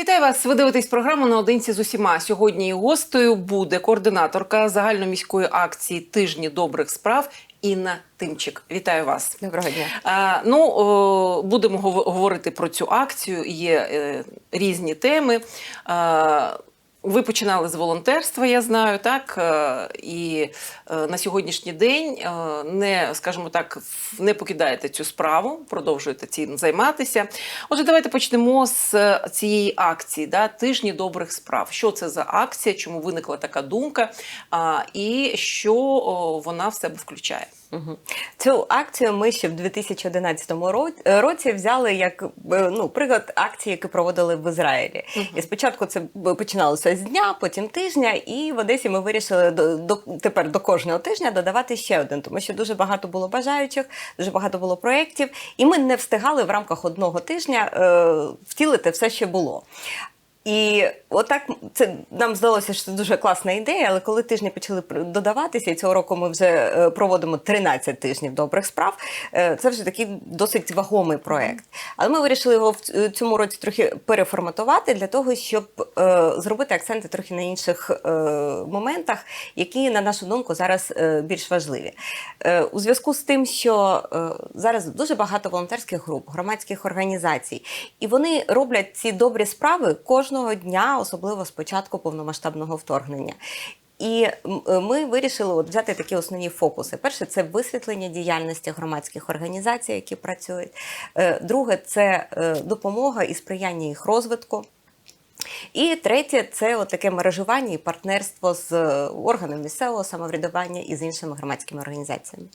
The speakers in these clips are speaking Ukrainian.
Вітаю вас. Ви дивитесь програму наодинці з усіма. Сьогодні гостею буде координаторка загальноміської акції тижні добрих справ Інна Тимчик. Вітаю вас. Доброго дня. А, ну, о, будемо гов- говорити про цю акцію. Є е, різні теми. А, ви починали з волонтерства, я знаю, так і на сьогоднішній день е, не, скажімо так, не покидаєте цю справу, продовжуєте цим займатися. Отже, давайте почнемо з е, цієї акції, да, тижні добрих справ. Що це за акція? Чому виникла така думка? І що вона в себе включає? Цю акцію ми ще в 2011 ро- році взяли як е, ну, приклад акції, які проводили в Ізраїлі. І спочатку це починалося з дня, потім тижня, і в Одесі ми вирішили до, до тепер до кожного тижня додавати ще один, тому що дуже багато було бажаючих, дуже багато було проєктів, і ми не встигали в рамках одного тижня е, втілити все, що було. І отак це нам здалося, що це дуже класна ідея, але коли тижні почали додаватися, і цього року ми вже е, проводимо 13 тижнів добрих справ. е, Це вже такий досить вагомий проект. Але ми вирішили його в цьому році трохи переформатувати для того, щоб е, зробити акценти трохи на інших е, моментах, які, на нашу думку, зараз е, більш важливі. Е, У зв'язку з тим, що е, зараз дуже багато волонтерських груп, громадських організацій, і вони роблять ці добрі справи кожного дня, особливо з початку повномасштабного вторгнення. І е, ми вирішили от взяти такі основні фокуси. Перше це висвітлення діяльності громадських організацій, які працюють. Е, Друге це е, допомога і сприяння їх розвитку. І третє це от таке мережування і партнерство з органами місцевого самоврядування і з іншими громадськими організаціями.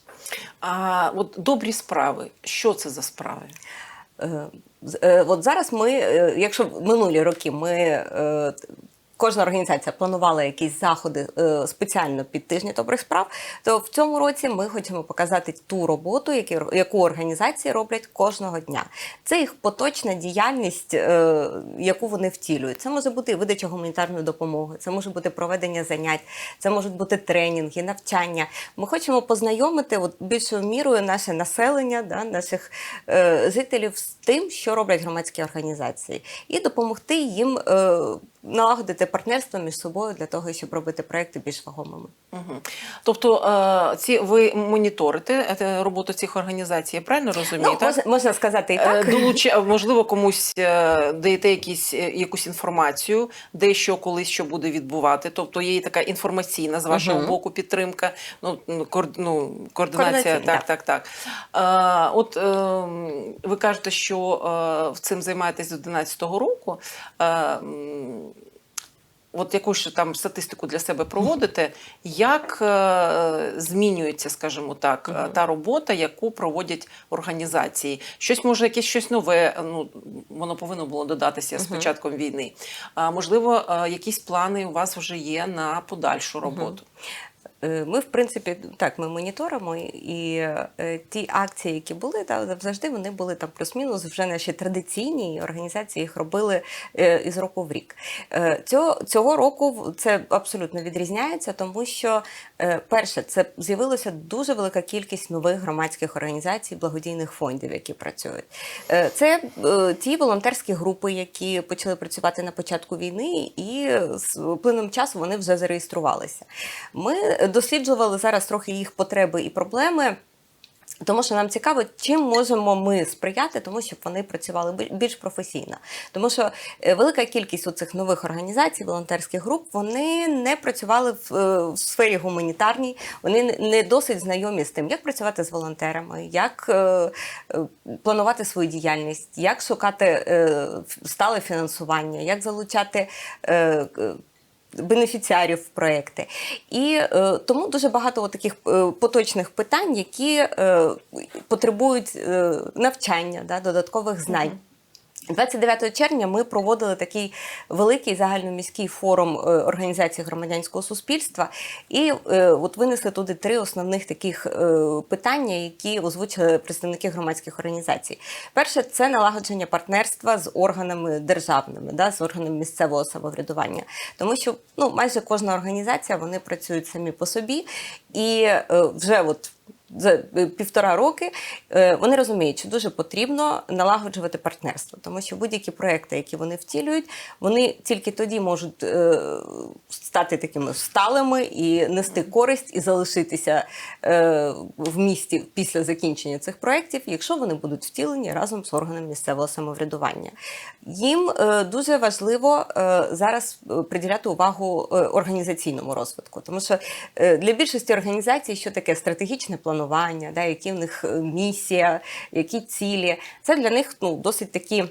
А от добрі справи. Що це за справи? Е, е, От зараз ми, е, якщо минулі роки ми. Кожна організація планувала якісь заходи е, спеціально під тижні добрих справ. То в цьому році ми хочемо показати ту роботу, яку організації роблять кожного дня. Це їх поточна діяльність, е, яку вони втілюють. Це може бути видача гуманітарної допомоги, це може бути проведення занять, це можуть бути тренінги, навчання. Ми хочемо познайомити от більшою мірою наше населення, да, наших е, жителів з тим, що роблять громадські організації, і допомогти їм е, налагодити партнерство між собою для того, щоб робити проекти більш вагомими. Угу. Тобто е, ці ви моніторите е, роботу цих організацій, я правильно розумію? Ну, так? можна, сказати і Е, так. Долуча, можливо, комусь даєте якісь, якусь інформацію, де що колись що буде відбувати. Тобто є така інформаційна з вашого Мгм. боку підтримка, ну, ну, кор, ну, координація. Так, так, так. Е, от ви кажете, що цим займаєтесь з 2011 року. От якусь там статистику для себе проводите, як е, змінюється, скажімо так, е, та робота, яку проводять організації? Щось може, якесь щось нове, ну воно повинно було додатися з початком війни. А можливо, е, якісь плани у вас вже є на подальшу роботу. Е, Ми, в принципі, так, ми моніторимо, і е, ті акції, які були, та завжди вони були там плюс-мінус вже наші традиційні організації їх робили е, із року в рік. Цього, цього року це абсолютно відрізняється, тому що, перше, це з'явилася дуже велика кількість нових громадських організацій, благодійних фондів, які працюють. Це ті волонтерські групи, які почали працювати на початку війни, і з плином часу вони вже зареєструвалися. Ми досліджували зараз трохи їх потреби і проблеми. Тому що нам цікаво, чим можемо ми сприяти, тому щоб вони працювали бі- більш професійно. Тому що е, велика кількість у цих нових організацій, волонтерських груп, вони не працювали в, е, в сфері гуманітарній, вони не- досить знайомі з тим, як працювати з волонтерами, як е, е, планувати свою діяльність, як шукати е, стале фінансування, як залучати. е, бенефіціарів в проекти. І е, тому дуже багато таких е, поточних питань, які е, потребують е, навчання, да, додаткових знань. 29 червня ми проводили такий великий загальноміський форум е, організацій громадянського суспільства, і е, от винесли туди три основних таких е, питання, які озвучили представники громадських організацій. Перше це налагодження партнерства з органами державними, да, з органами місцевого самоврядування, тому що ну майже кожна організація вони працюють самі по собі, і вже от за е, півтора роки е, вони розуміють, що дуже потрібно налагоджувати партнерство, тому що будь-які проекти, які вони втілюють, вони тільки тоді можуть е, стати такими сталими і нести користь і залишитися в місті після закінчення цих проєктів, якщо вони будуть втілені разом з органом місцевого самоврядування. Їм дуже важливо зараз приділяти увагу організаційному розвитку, тому що для більшості організацій, що таке стратегічне планування, да, які в них е, місія, які цілі, це для них ну, досить такі.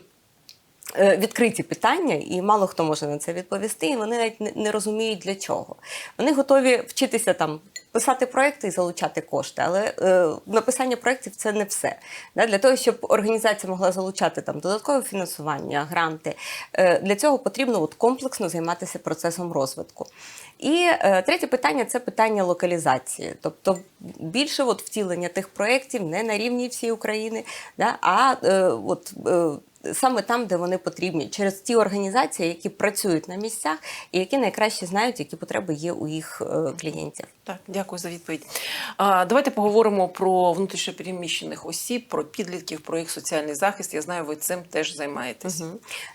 е, Відкриті питання, і мало хто може на це відповісти, і вони навіть не розуміють для чого. Вони готові вчитися там писати проекти і залучати кошти, але е, написання проєктів це не все. Да? Для того, щоб організація могла залучати там додаткове фінансування, гранти, е, для цього потрібно от, комплексно займатися процесом розвитку. І е, третє питання це питання локалізації, тобто більше от, втілення тих проєктів не на рівні всієї України, да? а е, от. Е, Саме там, де вони потрібні, через ті організації, які працюють на місцях і які найкраще знають, які потреби є у їх е, клієнтів. Так, дякую за відповідь. А, давайте поговоримо про внутрішньопереміщених осіб, про підлітків, про їх соціальний захист. Я знаю, ви цим теж займаєтесь.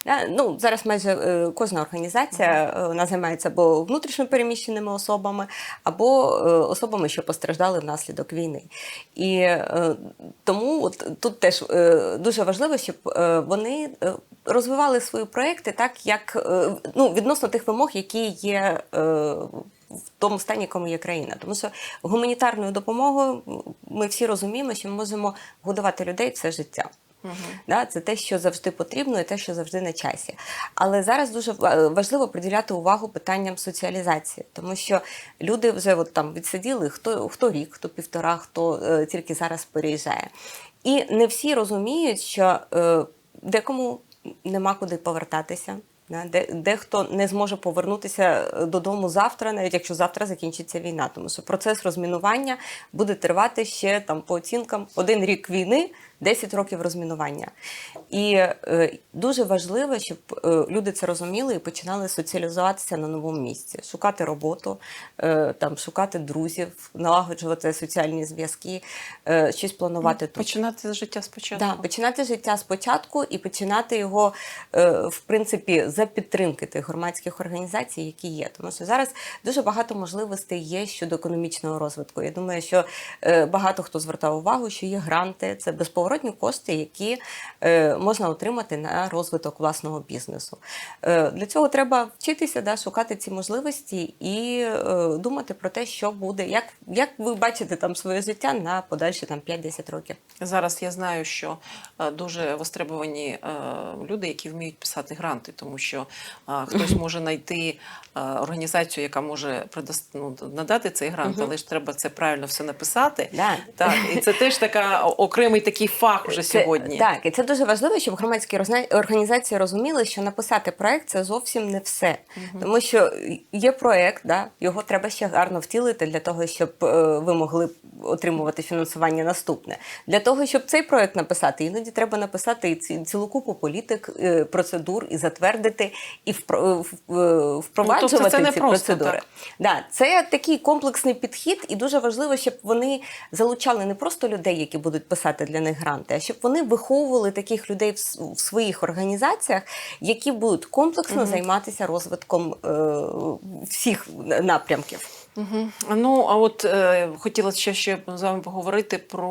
Да, Ну, зараз майже е, кожна організація е, вона займається або внутрішньо переміщеними особами, або особами, що постраждали внаслідок війни. І тому от, тут теж дуже важливо, щоб е, вони е, розвивали свої проекти так, як е, ну, відносно тих вимог, які є. Е, в тому стані, якому є країна, тому що гуманітарною допомогою ми всі розуміємо, що ми можемо годувати людей все життя. Да, це те, що завжди потрібно, і те, що завжди на часі. Але зараз дуже важливо приділяти увагу питанням соціалізації, тому що люди вже от там відсиділи хто, хто рік, хто півтора, хто е, тільки зараз переїжджає. І не всі розуміють, що е, декому нема куди повертатися. Дехто не зможе повернутися е, додому завтра, навіть якщо завтра закінчиться війна, тому що процес розмінування буде тривати ще там по оцінкам один рік війни, 10 років розмінування. І е, дуже важливо, щоб е, люди це розуміли і починали соціалізуватися на новому місці, шукати роботу, е, там шукати друзів, налагоджувати соціальні зв'язки, е, щось планувати тут. Починати життя спочатку. Да, починати життя спочатку і починати його, е, в принципі, за підтримки тих громадських організацій, які є. Тому що зараз дуже багато можливостей є щодо економічного розвитку. Я думаю, що е, багато хто звертав увагу, що є гранти, це безповоротні кошти, які е, можна отримати на розвиток власного бізнесу. Е, Для цього треба вчитися, да, шукати ці можливості і е, думати про те, що буде, як, як ви бачите там своє життя на подальші там 5-10 років. Зараз я знаю, що дуже востребовані люди, які вміють писати гранти, тому що хтось може знайти організацію, яка може ну, надати цей грант, але ж треба це правильно все написати. Да. Так, і це теж така окремий такий фах вже Це- сьогодні. Так, і це дуже важливо, щоб громадські організації розуміли, що написати проект це зовсім не все. Тому що є проект, да, його треба ще гарно втілити для того, щоб е, ви могли отримувати фінансування наступне. Для того, щоб цей проект написати, іноді треба написати ці- цілу купу політик, е, процедур і затвердити, і впро- в- в- впроваджувати Ну, тобто це не ці просто процедури. так. Да, це такий комплексний підхід, і дуже важливо, щоб вони залучали не просто людей, які будуть писати для них гранти, а щоб вони виховували таких людей в, своїх організаціях, які будуть комплексно займатися розвитком е, всіх напрямків. Угу. Ну, а от е, хотіла ще, ще з вами поговорити про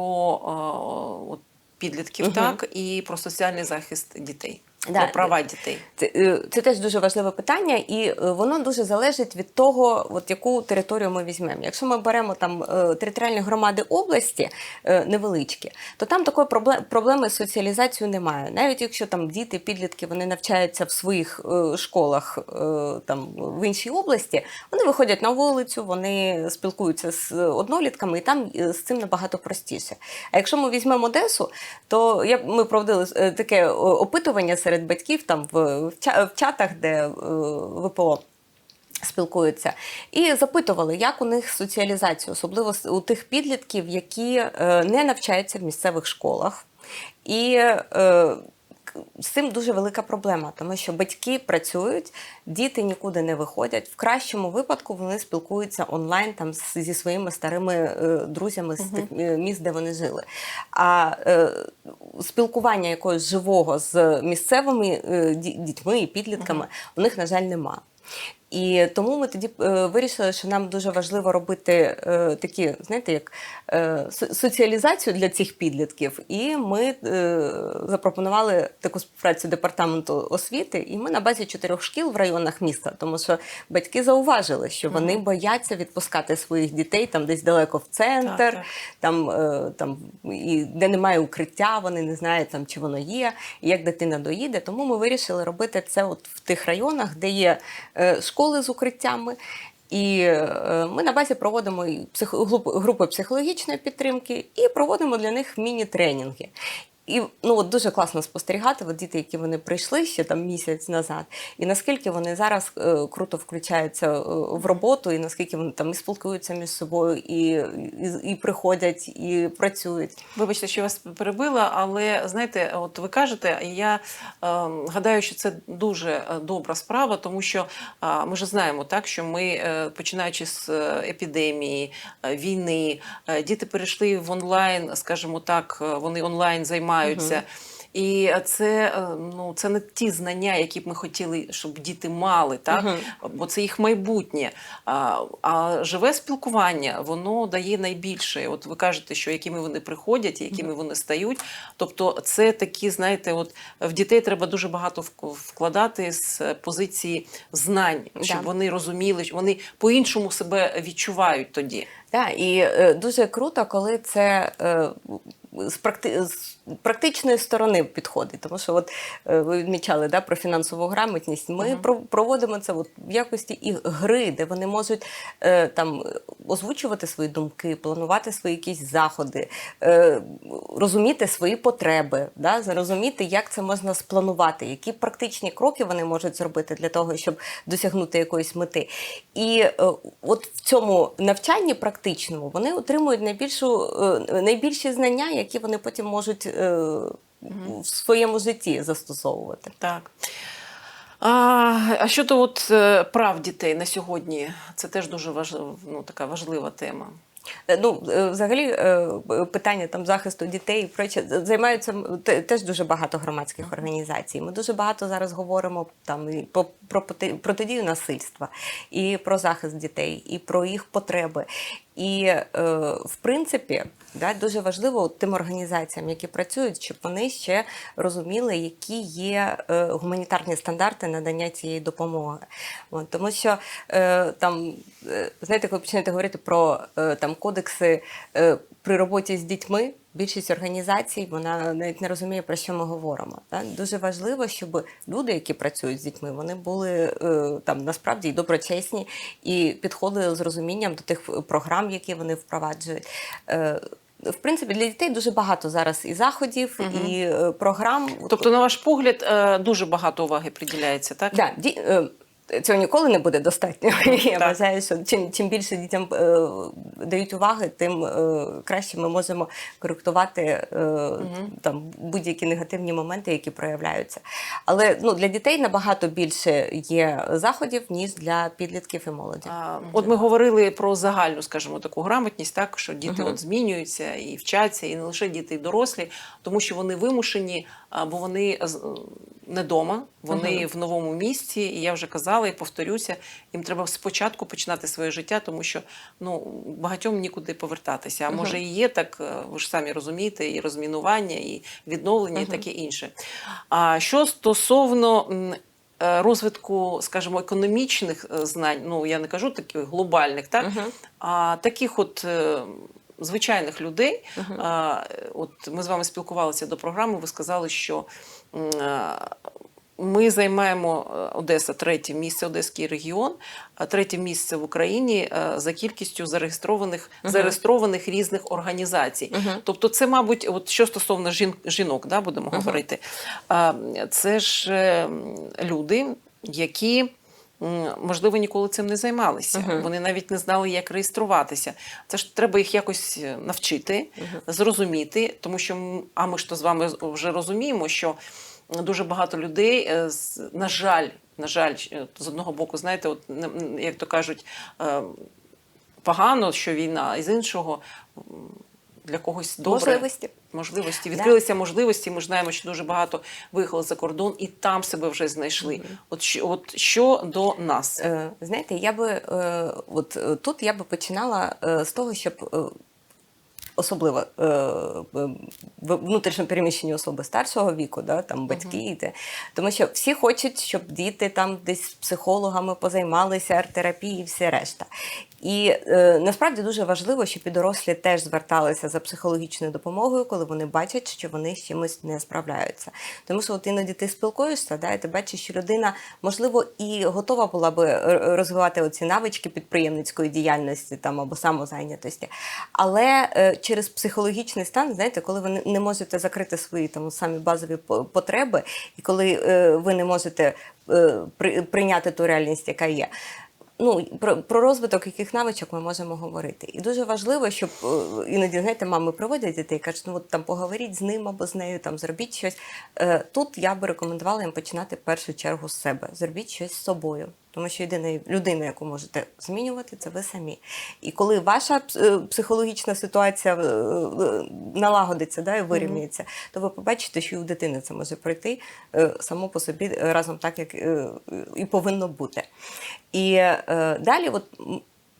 е, от, підлітків, угу. так, і про соціальний захист дітей, Да. про права дітей. Це, е, це теж дуже важливе питання, і е, воно дуже залежить від того, от яку територію ми візьмемо. Якщо ми беремо там е, територіальні громади області невеличкі, то там такої проблеми, з соціалізацією немає. Навіть якщо там діти, підлітки вони навчаються в своїх школах там в іншій області, вони виходять на вулицю, вони спілкуються з однолітками, і там з цим набагато простіше. А якщо ми візьмемо Одесу, то я, ми проводили таке опитування серед батьків там в, в, чатах, де е, ВПО. Спілкуються і запитували, як у них соціалізація, особливо у тих підлітків, які е, не навчаються в місцевих школах. І е, з цим дуже велика проблема, тому що батьки працюють, діти нікуди не виходять. В кращому випадку вони спілкуються онлайн там зі своїми старими е, друзями з тих е, міст, де вони жили. А е, спілкування якогось живого з місцевими е, дітьми і підлітками у них, на жаль, нема. І тому ми тоді е, вирішили, що нам дуже важливо робити е, такі, знаєте, як е, соціалізацію для цих підлітків. І ми запропонували таку співпрацю департаменту освіти. І ми на базі чотирьох шкіл в районах міста, тому що батьки зауважили, що вони бояться відпускати своїх дітей там десь далеко в центр, Так, так. там, там і де немає укриття, вони не знають там, чи воно є, і як дитина доїде. Тому ми вирішили робити це от в тих районах, де є е, школи з укриттями. І е, ми на базі проводимо групи психологічної підтримки і проводимо для них міні-тренінги. І ну от дуже класно спостерігати, от діти, які вони прийшли ще там місяць назад, і наскільки вони зараз е, круто включаються е, в роботу, і наскільки вони там і спілкуються між собою, і, і, і приходять, і працюють. Вибачте, що я вас перебила, але знаєте, от ви кажете, я е, гадаю, що це дуже е, добра справа, тому що е, ми ж знаємо, так що ми, е, починаючи з е, епідемії, е, війни, е, діти перейшли в онлайн, скажімо так, е, вони онлайн займаються. І це, е, ну, це не ті знання, які б ми хотіли, щоб діти мали, так? Мгм. бо це їх майбутнє. А, а живе спілкування воно дає найбільше. От ви кажете, що якими вони приходять, якими вони стають. Тобто, це такі, знаєте, от в дітей треба дуже багато вкладати з позиції знань, щоб Да. вони розуміли, що вони по-іншому себе відчувають тоді. Так, і е, дуже круто, коли це е, з, практи... з практичної сторони підходить. Тому що, от е, ви відмічали да, про фінансову грамотність. Ми Мгм. про- проводимо це от в якості і гри, де вони можуть е, там озвучувати свої думки, планувати свої якісь заходи, е, розуміти свої потреби, да, зрозуміти, як це можна спланувати, які практичні кроки вони можуть зробити для того, щоб досягнути якоїсь мети. І е, от в цьому навчанні практичному вони отримують найбільшу, е, найбільші знання, які вони потім можуть е, в своєму житті застосовувати. Так. А, а щодо от е, прав дітей на сьогодні, це теж дуже важлива, ну, така важлива тема. Е, Ну, е, взагалі, питання там захисту дітей і проче займаються теж дуже багато громадських організацій. Ми дуже багато зараз говоримо там і по- про протидію насильства, і про захист дітей, і про їх потреби. І в принципі, да, дуже важливо тим організаціям, які працюють, щоб вони ще розуміли, які є е, гуманітарні стандарти надання цієї допомоги. Тому що е, там, е, знаєте, коли почнете говорити про там кодекси при роботі з дітьми. Більшість організацій вона навіть не розуміє, про що ми говоримо. Так? Дуже важливо, щоб люди, які працюють з дітьми, вони були е, там насправді і доброчесні і підходили з розумінням до тих програм, які вони впроваджують. Е, в принципі, для дітей дуже багато зараз і заходів, і е, програм. Тобто, на ваш погляд, дуже багато уваги приділяється, так? Да, ді, цього ніколи не буде достатньо. Я Так. вважаю, що чим, чим більше дітям е, дають уваги, тим е, краще ми можемо коректувати е, там, будь-які негативні моменти, які проявляються. Але ну, для дітей набагато більше є заходів, ніж для підлітків і молоді. А, От ми говорили про загальну, скажімо, таку грамотність, так що діти Мгм. от змінюються і вчаться, і не лише діти, і дорослі, тому що вони вимушені, бо вони не вдома, вони в новому місці. І я вже казала і повторюся, їм треба спочатку починати своє життя, тому що ну багатьом нікуди повертатися. А може і є так, е, ви ж самі розумієте, і розмінування, і відновлення, і таке інше. А що стосовно. е, Розвитку, скажімо, економічних е, знань, ну я не кажу таких глобальних, так Мгм. а таких от звичайних людей. А, от ми з вами спілкувалися до програми. Ви сказали, що ми займаємо е, Одеса третє місце, Одеський регіон, третє місце в Україні е, за кількістю зареєстрованих зареєстрованих різних організацій. Тобто, це, мабуть, от що стосовно жін, жінок, да, будемо говорити, це ж е, люди, які. Можливо, ніколи цим не займалися. Мгм. Вони навіть не знали, як реєструватися. Це ж треба їх якось навчити, зрозуміти, тому що а ми ж то з вами вже розуміємо, що дуже багато людей, е, на жаль, на жаль, е, з одного боку, знаєте, от як то кажуть, е, погано, що війна, і з іншого для когось добре. Можливості. Можливості Да. відкрилися можливості. Ми ж знаємо, що дуже багато виїхали за кордон і там себе вже знайшли. От що, от що до нас? Знаєте, я би от тут я би починала з того, щоб. Е, Особливо е, в- в- внутрішньо переміщені особи старшого віку, да, там батьки, і те. тому що всі хочуть, щоб діти там десь з психологами позаймалися, арт-терапії і все решта. І е, насправді дуже важливо, щоб і дорослі теж зверталися за психологічною допомогою, коли вони бачать, що вони з чимось не справляються. Тому що от іноді ти спілкуєшся, да, і ти бачиш, що людина, можливо, і готова була би розвивати оці навички підприємницької діяльності там або самозайнятості. Але е, через психологічний стан, знаєте, коли ви не- можете закрити свої там самі базові потреби, і коли е, ви не можете е, при- прийняти ту реальність, яка є. Ну, про, про розвиток яких навичок ми можемо говорити. І дуже важливо, щоб е, іноді, знаєте, мами проводять дітей, кажуть, ну от там поговоріть з ним або з нею, там зробіть щось. Е, Тут я би рекомендувала їм починати в першу чергу з себе. Зробіть щось з собою. Тому що єдина людина, яку можете змінювати, це ви самі. І коли ваша е, психологічна ситуація е, е, налагодиться да, і вирівнюється, то ви побачите, що і у дитини це може пройти само по собі разом так, як і повинно бути. І далі, от,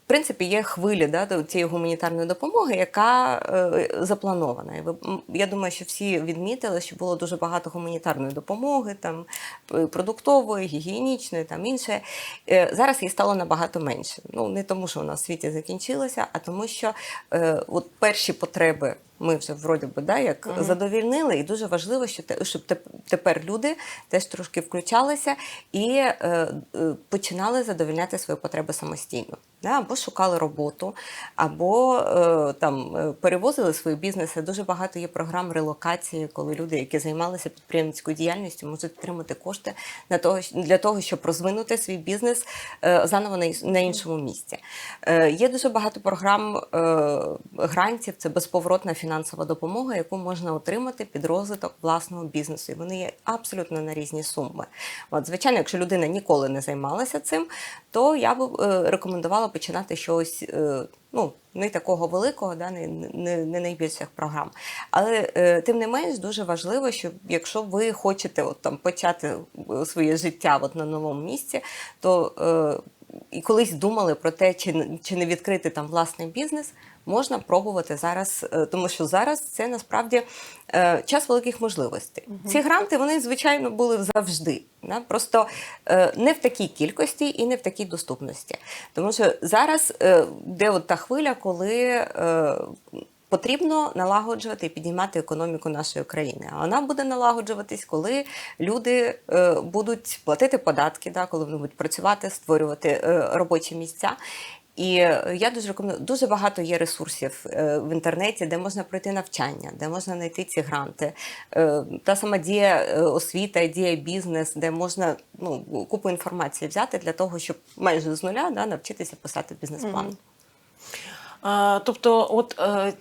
принципі, є хвиля да, цієї гуманітарної допомоги, яка е, запланована. Ви, я думаю, що всі відмітили, що було дуже багато гуманітарної допомоги, там, е, продуктової, гігієнічної, там інше. Е, зараз її стало набагато менше. Ну, не тому, що вона в світі закінчилася, а тому, що е, от перші потреби ми вже вроді би да, як задовільнили, і дуже важливо, що те- щоб тепер люди теж трошки включалися і е, е, починали задовільняти свої потреби самостійно. Да, або шукали роботу, або е, там е, перевозили свої бізнеси. Дуже багато є програм релокації, коли люди, які займалися підприємницькою діяльністю, можуть отримати кошти на того, для того, щоб розвинути свій бізнес е, заново на, на іншому місці. Е, Є дуже багато програм е, грантів, це безповоротна фінансова допомога, яку можна отримати під розвиток власного бізнесу. І вони є абсолютно на різні суми. От, звичайно, якщо людина ніколи не займалася цим, то я б е, рекомендувала починати щось. е, Ну, не такого великого, да, не, не, не найбільших програм. Але е, тим не менш дуже важливо, що якщо ви хочете от, там, почати е, своє життя от, на новому місці, то е, і колись думали про те, чи, чи не відкрити там власний бізнес, можна пробувати зараз, е, тому що зараз це насправді е, час великих можливостей. Ці гранти вони звичайно були завжди. Да? Просто е, не в такій кількості і не в такій доступності. Тому що зараз де от та хвиля, коли потрібно налагоджувати і підіймати економіку нашої країни. А вона буде налагоджуватись, коли люди е, будуть платити податки, да, коли вони будуть працювати, створювати е, робочі місця. І е, я дуже рекомендую. Дуже багато є ресурсів е, в інтернеті, де можна пройти навчання, де можна знайти ці гранти. Е, Та сама дія освіта, дія бізнес, де можна ну, купу інформації взяти для того, щоб майже з нуля да, навчитися писати бізнес-план. А, тобто, от е,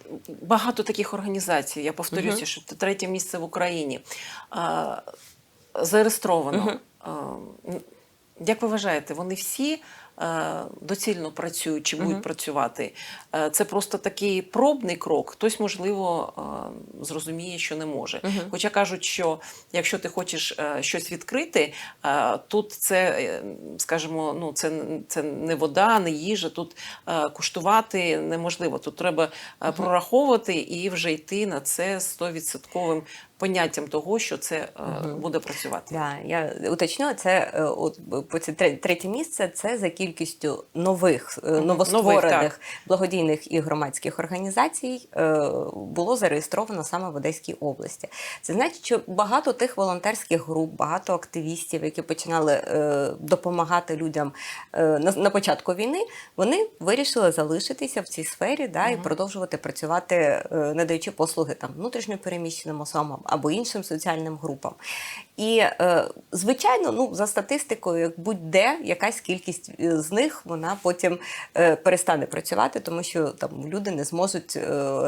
багато таких організацій, я повторюся, що це третє місце в Україні а, зареєстровано. А, як ви вважаєте, вони всі доцільно працюють чи будуть працювати? Е, Це просто такий пробний крок. Хтось, можливо, е, зрозуміє, що не може. Хоча кажуть, що якщо ти хочеш е, щось відкрити, е, тут це, е, скажімо, ну це, це не вода, не їжа. Тут е, куштувати неможливо. Тут треба е, прораховувати і вже йти на це 100% поняттям того, що це е, буде працювати. Да, я уточню, це е, от це третє місце. Це за кількістю нових е, новостворених Нових, благодійних і громадських організацій е, було зареєстровано саме в Одеській області. Це значить, що багато тих волонтерських груп, багато активістів, які починали е, допомагати людям е, на, початку війни, вони вирішили залишитися в цій сфері да, і продовжувати працювати, е, надаючи послуги там внутрішньо переміщеним особам або іншим соціальним групам. І, е, звичайно, ну, за статистикою, як будь-де якась кількість е, з них вона потім е, перестане працювати, тому що там люди не зможуть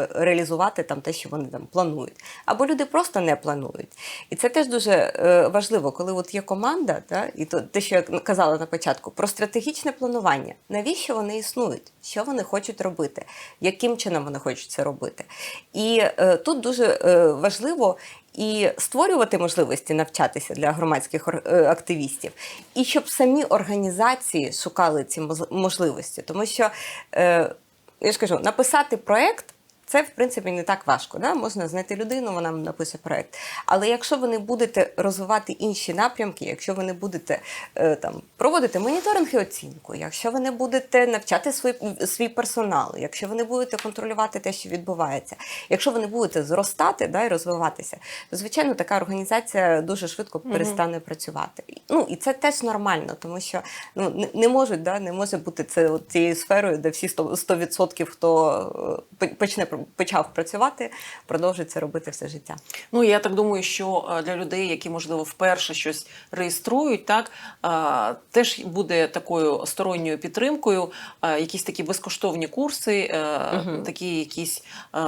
реалізувати там те, що вони там планують. Або люди просто не планують. І це теж дуже важливо, коли от є команда, та, і то те, що я казала на початку, про стратегічне планування. Навіщо вони існують? Що вони хочуть робити? Яким чином вони хочуть це робити? І е, тут дуже е, важливо і створювати можливості навчатися для громадських е, активістів, і щоб самі організації шукали ці можливості. Тому що, е, я ж кажу, написати проект. Це, в принципі, не так важко. Да? Можна знайти людину, вона напише проект. Але якщо ви не будете розвивати інші напрямки, якщо ви не будете е, там, проводити моніторинг і оцінку, якщо ви не будете навчати свій, свій персонал, якщо ви не будете контролювати те, що відбувається, якщо ви не будете зростати да, і розвиватися, то звичайно така організація дуже швидко перестане працювати. Ну і це теж нормально, тому що ну не, не можуть, да, не може бути це от цією сферою, де всі 100%, 100% хто е, почне пр- почав працювати, продовжить це робити все життя. Ну я так думаю, що е, для людей, які можливо вперше щось реєструють, так е, теж буде такою сторонньою підтримкою, е, якісь такі безкоштовні курси, е, такі якісь е,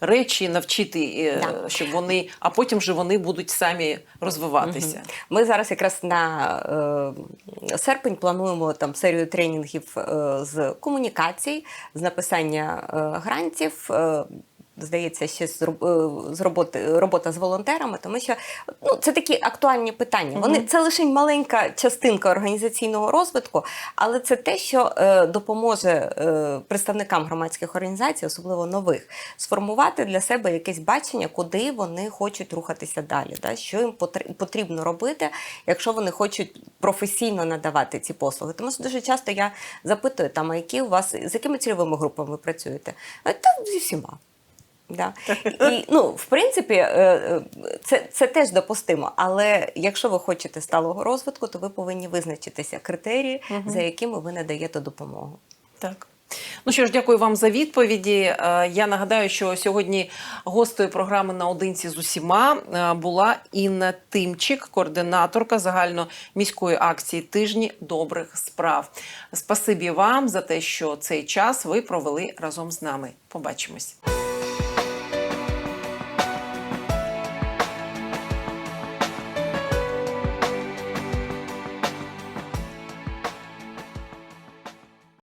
речі навчити, Да. щоб вони, а потім вже вони будуть самі розвиватися. Ми зараз якраз на серпень плануємо там серію тренінгів з комунікацій, з написання грантів. uh, Здається, ще з, е, з роботи робота з волонтерами, тому що ну це такі актуальні питання. Вони це лише маленька частинка організаційного розвитку, але це те, що е, допоможе е, представникам громадських організацій, особливо нових, сформувати для себе якесь бачення, куди вони хочуть рухатися далі, да? що їм потрібно робити, якщо вони хочуть професійно надавати ці послуги. Тому що дуже часто я запитую, там, а які у вас з якими цільовими групами ви працюєте? Та зі всіма. Да. І, ну, в принципі, е, е, це, це теж допустимо. Але якщо ви хочете сталого розвитку, то ви повинні визначитися критерії, за якими ви надаєте допомогу. Так. Ну що ж, дякую вам за відповіді. Е, Я нагадаю, що сьогодні гостею програми наодинці з усіма була Інна Тимчик, координаторка загальноміської акції Тижні добрих справ. Спасибі вам за те, що цей час ви провели разом з нами. Побачимось.